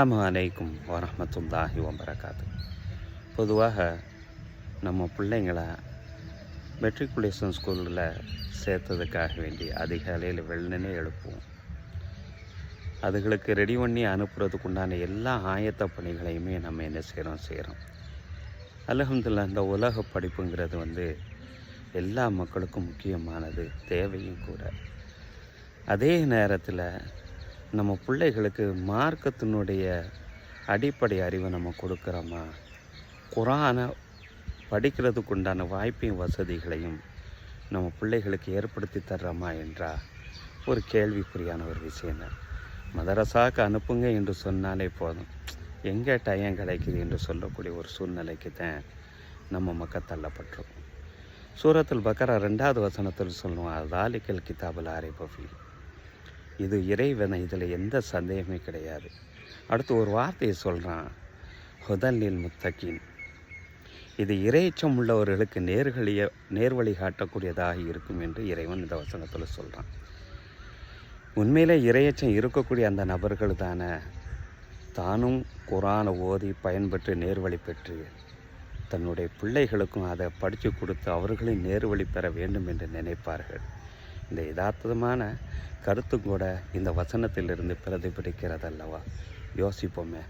அஸ்ஸலாமு அலைக்கும் வரஹ்மத்துல்லாஹி வபரகாத்து. பொதுவாக நம்ம பிள்ளைங்களை மெட்ரிகுலேஷன் ஸ்கூலில் சேர்த்ததுக்காக வேண்டி அதிகாலையில் வெள்ளனே எழுப்புவோம். அதுகளுக்கு ரெடி பண்ணி அனுப்புறதுக்கு உண்டான எல்லா ஆயத்த பணிகளையுமே நம்ம என்ன செய்கிறோம் செய்கிறோம் அலகம்துல்லா இந்த உலக படிப்புங்கிறது வந்து எல்லா மக்களுக்கும் முக்கியமானது தேவையும் கூட. அதே நேரத்தில் நம்ம பிள்ளைகளுக்கு மார்க்கத்தினுடைய அடிப்படை அறிவை நம்ம கொடுக்குறோமா? குரானை படிக்கிறதுக்கு உண்டான வாய்ப்பையும் வசதிகளையும் நம்ம பிள்ளைகளுக்கு ஏற்படுத்தி தர்றோமா என்றா? ஒரு கேள்விக்குறியான ஒரு விஷயம் மதரசாக்கு அனுப்புங்க என்று சொன்னாலே போதும். எங்கே டயம் கிடைக்குது என்று சொல்லக்கூடிய ஒரு சூழ்நிலைக்கு தான் நம்ம மக்கள் தள்ளப்பட்டிருக்கோம். சூரத்தில் பக்கரா ரெண்டாவது வசனத்தில் சொல்லுவோம் அதாலிக்கல் கிதாபுல் ஆரிபஃபி இது இறைவனை இதில் எந்த சந்தேகமே கிடையாது. அடுத்து ஒரு வார்த்தையை சொல்கிறான் ஹுதல்லில் முத்தகின். இது இறைச்சம் உள்ளவர்களுக்கு நேர்களிய நேர்வழி காட்டக்கூடியதாக இருக்கும் என்று இறைவன் இந்த வசனத்தில் சொல்கிறான் உண்மையிலே இறையச்சம் இருக்கக்கூடிய அந்த நபர்கள் தானே தானும் குரானை ஓதி பயன்பெற்று நேர்வழி பெற்று தன்னுடைய பிள்ளைகளுக்கும் அதை படித்து கொடுத்து அவர்களையும் நேர்வழி பெற வேண்டும் என்று நினைப்பார்கள். இந்த யதார்த்தமான கருத்து கூட இந்த வசனத்திலிருந்து பிரதிபலிக்கிறது அல்லவா யோசிப்போமே.